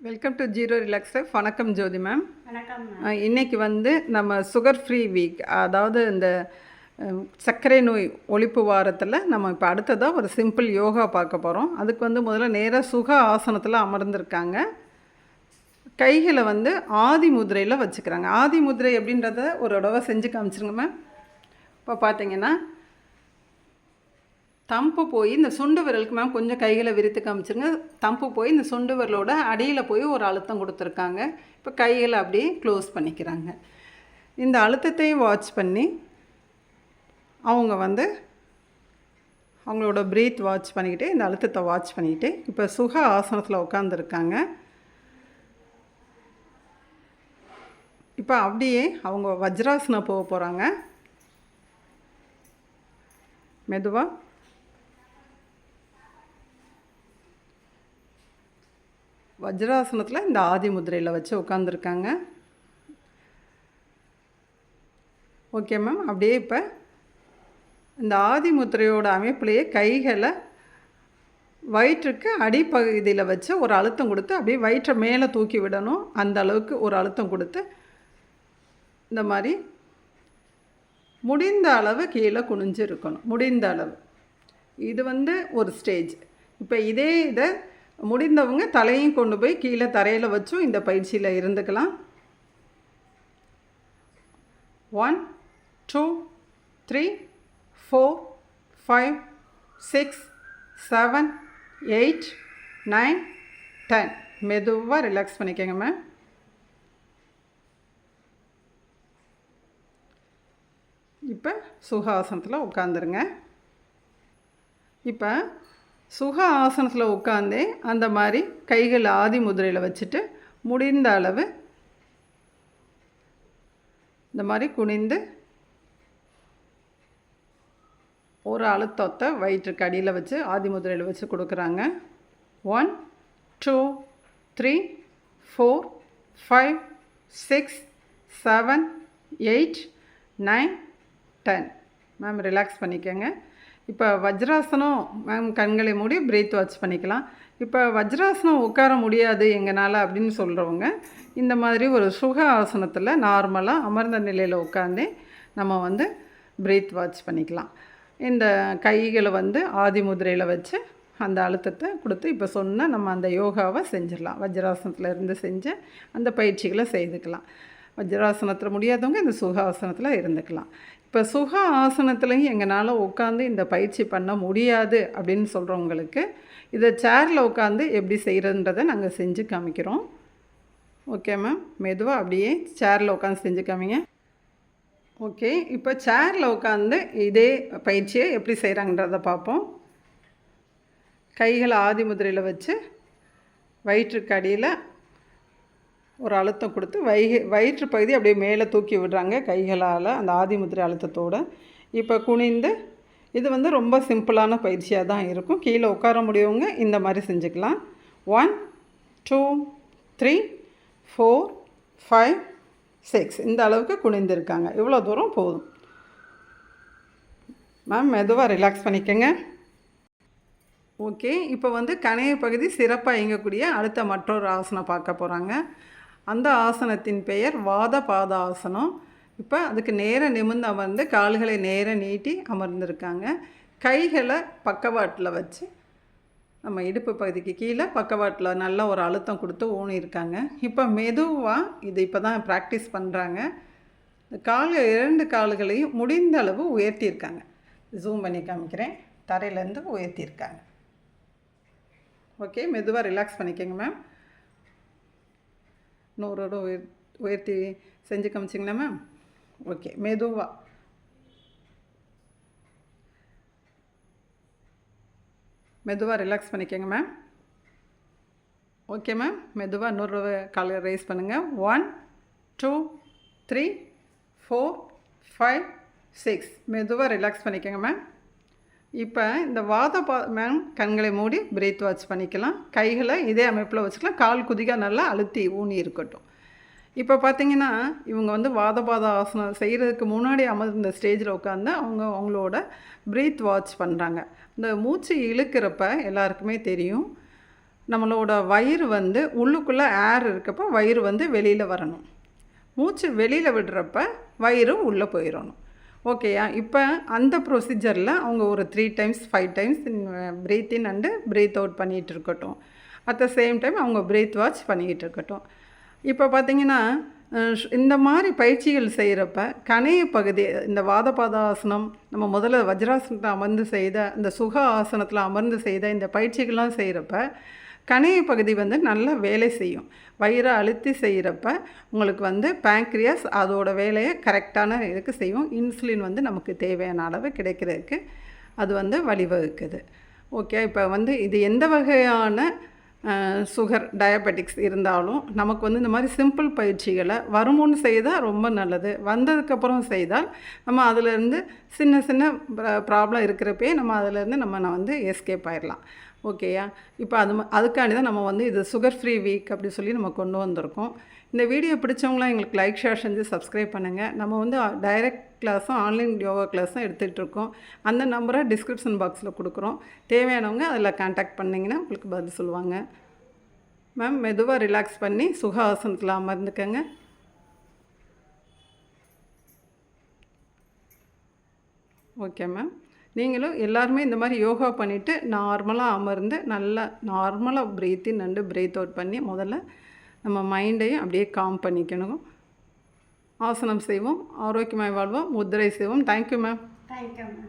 Welcome to zero ரிலாக்ஸர் வணக்கம் ஜோதி ma'am வணக்கம் அஹ், இன்னைக்கு வந்து நம்ம சுகர் ஃப்ரீ வீக் அதாவது இந்த சர்க்கரை நோய் ஒழிப்பு வாரத்தில் நம்ம இப்போ அடுத்ததாக ஒரு சிம்பிள் யோகா பார்க்க போகிறோம் அதுக்கு வந்து முதல்ல நேராக சுக ஆசனத்தில் அமர்ந்திருக்காங்க. கைகளை வந்து ஆதி முதிரையில் வச்சுக்கிறாங்க. ஆதி முதிரை அப்படின்றத ஒரு தடவை செஞ்சு காமிச்சிருங்க மேம் இப்போ பார்த்தீங்கன்னா தம்பு போய் இந்த சுண்டு விரலுக்கு மேம் கொஞ்சம் கைகளை விரித்து காமிச்சிருங்க. தம்பு போய் இந்த சுண்டு விரலோட அடியில் போய் ஒரு அழுத்தம் கொடுத்துருக்காங்க. இப்போ கைகளை அப்படியே க்ளோஸ் பண்ணிக்கிறாங்க. இந்த அழுத்தத்தையும் வாட்ச் பண்ணி அவங்க வந்து அவங்களோட ப்ரீத் வாட்ச் பண்ணிக்கிட்டு இந்த அழுத்தத்தை வாட்ச் பண்ணிக்கிட்டு இப்போ சுக ஆசனத்தில் உட்காந்துருக்காங்க இப்போ அப்படியே அவங்க வஜ்ராசனம் போக போகிறாங்க மெதுவாக வஜ்ராசனத்தில் இந்த ஆதி முதிரையில் வச்சு உட்காந்துருக்காங்க ஓகே மேம் அப்படியே இப்போ இந்த ஆதி முத்திரையோட அமைப்புலேயே கைகளை வயிற்றுக்கு அடிப்பகுதியில் வச்சு ஒரு அழுத்தம் கொடுத்து அப்படியே வயிற்றை மேலே தூக்கி விடணும். அந்த அளவுக்கு ஒரு அழுத்தம் கொடுத்து இந்த மாதிரி முடிந்த அளவு கீழே குனிஞ்சு இருக்கணும். முடிந்த அளவு. இது வந்து ஒரு ஸ்டேஜ் இப்போ இதே இதை முடிந்தவங்க தலையும் கொண்டு போய் கீழே தரையில் வச்சும் இந்த பயிற்சியில் இருந்துக்கலாம். One two three four five six seven eight nine ten மெதுவாக ரிலாக்ஸ் பண்ணிக்கோங்க மேம் இப்போ சுகாசனத்தில் உட்காந்துருங்க இப்போ சுக ஆசனத்தில் உட்காந்தே அந்த மாதிரி கைகள் ஆதி முதிரையில் வச்சுட்டு முடிந்த அளவு இந்த மாதிரி குனிந்து ஒரு அழுத்தத்தை வயிற்றுக்கு அடியில் வச்சு ஆதி முதிரையில் வச்சு கொடுக்குறாங்க. One two three four five six seven eight nine ten ma'am relax பண்ணிக்கோங்க. இப்போ வஜ்ராசனம் மேம் கண்களை மூடி பிரீத் வாட்ச் பண்ணிக்கலாம். இப்போ வஜ்ராசனம் உட்கார முடியாது எங்களால் அப்படின்னு சொல்கிறவங்க இந்த மாதிரி ஒரு சுக ஆசனத்தில் நார்மலாக அமர்ந்த நிலையில் உட்காந்து நம்ம வந்து பிரீத் வாட்ச் பண்ணிக்கலாம். இந்த கைகளை வந்து ஆதி முதிரையில் வச்சு அந்த அழுத்தத்தை கொடுத்து இப்போ சொன்னால் நம்ம அந்த யோகாவை செஞ்சிடலாம். வஜ்ராசனத்தில் இருந்து செஞ்சு அந்த பயிற்சிகளை செய்துக்கலாம். வஜ்ராசனத்தில் முடியாதவங்க இந்த சுகாசனத்தில் இருந்துக்கலாம். இப்போ சுக ஆசனத்துலையும் எங்களால் உட்காந்து இந்த பயிற்சி பண்ண முடியாது அப்படின்னு சொல்கிறவங்களுக்கு இதை சேரில் உட்காந்து எப்படி செய்கிறதுன்றதை நாங்கள் செஞ்சு காமிக்கிறோம். ஓகே மேம் மெதுவாக அப்படியே சேரில் உட்காந்து செஞ்சு காமிங்க. ஓகே இப்போ சேரில் உட்காந்து இதே பயிற்சியை எப்படி செய்கிறாங்கன்றதை பார்ப்போம். கைகளை ஆதி முதிரையில் வச்சு வயிற்றுக்கு அடியில் ஒரு அழுத்தம் கொடுத்து வை வயிற்று பகுதி அப்படியே மேலே தூக்கி விடுறாங்க கைகளால் அந்த ஆதிமுத்திரை அழுத்தத்தோடு. இப்போ குனிந்து இது வந்து ரொம்ப சிம்பிளான பயிற்சியாக தான் இருக்கும். கீழே உட்கார முடியவங்க இந்த மாதிரி செஞ்சுக்கலாம். One two three four five six இந்த அளவுக்கு குனிந்திருக்காங்க. இவ்வளோ தூரம் போதும். மேம் மெதுவாக ரிலாக்ஸ் பண்ணிக்கோங்க. ஓகே இப்போ வந்து கணைய பகுதி சிறப்பாக இயங்கக்கூடிய அடுத்த மற்றொரு ஆசனம் பார்க்க போகிறாங்க அந்த ஆசனத்தின் பெயர் வாத பாத ஆசனம் இப்போ அதுக்கு நேர நிமிர்ந்து அமர்ந்து கால்களை நேர நீட்டி அமர்ந்திருக்காங்க. கைகளை பக்கவாட்டில் வச்சு நம்ம இடுப்பு பகுதிக்கு கீழே பக்கவாட்டில் நல்ல ஒரு அழுத்தம் கொடுத்து ஊனியிருக்காங்க. இப்போ மெதுவாக இது இப்போ தான் ப்ராக்டிஸ் பண்ணுறாங்க கால் கால்கள் இரண்டு கால்களையும் முடிந்த அளவு உயர்த்தியிருக்காங்க. ஜூம் பண்ணி காமிக்கிறேன். தரையிலேருந்து உயர்த்தியிருக்காங்க. ஓகே மெதுவாக ரிலாக்ஸ் பண்ணிக்கோங்க மேம் நூறோட உயர் உயர்த்தி செஞ்சு காமிச்சிங்களா மேம் ஓகே மெதுவாக மெதுவாக ரிலாக்ஸ் பண்ணிக்கோங்க மேம் ஓகே மேம் மெதுவாக இன்னொரு காலை ரைஸ் பண்ணுங்கள் one two three four five six மெதுவாக ரிலாக்ஸ் பண்ணிக்கோங்க மேம் இப்போ இந்த வாத மேம் கண்களை மூடி பிரீத் வாட்ச் பண்ணிக்கலாம். கைகளை இதே அமைப்பில் வச்சுக்கலாம். கால் குதிகா நல்லா அழுத்தி ஊனி இருக்கட்டும். இப்போ பார்த்தீங்கன்னா இவங்க வந்து வாதபாத ஆசனம் செய்கிறதுக்கு முன்னாடி அமர்ந்த ஸ்டேஜில் உட்காந்து அவங்க அவங்களோட ப்ரீத் வாட்ச் பண்ணுறாங்க இந்த மூச்சு இழுக்கிறப்ப எல்லாருக்குமே தெரியும். நம்மளோட வயிறு வந்து உள்ளுக்குள்ளே ஏர் இருக்கப்போ வயிறு வந்து வெளியில் வரணும். மூச்சு வெளியில் விடுறப்ப வயிறு உள்ளே போயிடணும். ஓகேயா இப்போ அந்த ப்ரொசீஜரில் அவங்க ஒரு three times five times breathe in and breathe out பண்ணிகிட்டு இருக்கட்டும். அட் த சேம் டைம் அவங்க ப்ரீத் வாட்ச் பண்ணிக்கிட்டு இருக்கட்டும். இப்போ பார்த்தீங்கன்னா இந்த மாதிரி பயிற்சிகள் செய்கிறப்ப கணைய பகுதி இந்த வாதபாதாசனம் நம்ம முதல்ல வஜ்ராசனத்தில் அமர்ந்து செய்த இந்த சுக ஆசனத்தில் அமர்ந்து செய்த இந்த பயிற்சிகள்லாம் செய்கிறப்ப கணைய பகுதி வந்து நல்லா வேலை செய்யும். வயிறை அழுத்தி செய்கிறப்ப உங்களுக்கு வந்து பேங்க்ரியாஸ் அதோட வேலையை கரெக்டான இதுக்கு செய்யும். இன்சுலின் வந்து நமக்கு தேவையான அளவு கிடைக்கிறதுக்கு அது வந்து வழிவகுக்குது. ஓகே இப்போ வந்து இது எந்த வகையான சுகர் டயபெட்டிக்ஸ் இருந்தாலும் நமக்கு வந்து இந்த மாதிரி சிம்பிள் பயிற்சிகளை வருமுன் செய்தால் ரொம்ப நல்லது. வந்ததுக்கப்புறம் செய்தால் நம்ம அதிலேருந்து சின்ன சின்ன ப்ராப்ளம் இருக்கிறப்பே நம்ம அதிலேருந்து நம்ம வந்து எஸ்கேப் ஆயிடலாம். ஓகேயா? இப்போ அது ம- அதுக்காண்டி தான் நம்ம வந்து இது சுகர் ஃப்ரீ வீக் அப்படி சொல்லி நம்ம கொண்டு வந்திருக்கோம். இந்த வீடியோ பிடிச்சவங்களாம் எங்களுக்கு லைக் ஷேர் செஞ்சு சப்ஸ்கிரைப் பண்ணுங்கள் நம்ம வந்து டைரக்ட் கிளாஸும் ஆன்லைன் யோகா கிளாஸும் எடுத்துகிட்ருக்கோம் அந்த நம்பரை டிஸ்கிரிப்ஷன் பாக்ஸில் கொடுக்குறோம். தேவையானவங்க அதில் கான்டாக்ட் பண்ணிங்கன்னா உங்களுக்கு பதில் சொல்லுவாங்க. மேம் மெதுவாக ரிலாக்ஸ் பண்ணி சுகாசனத்தில் அமர்ந்துக்கங்க. ஓகே மேம் நீங்களும் எல்லாருமே இந்த மாதிரி யோகா பண்ணிவிட்டு நார்மலாக அமர்ந்து நல்லா நார்மலாக breathe in and breathe out பண்ணி முதல்ல நம்ம மைண்டையும் அப்படியே காம் பண்ணிக்கணும். ஆசனம் செய்வோம் ஆரோக்கியமாய் வாழ்வோம் முத்திரை செய்வோம். Thank you ma'am thank you ma'am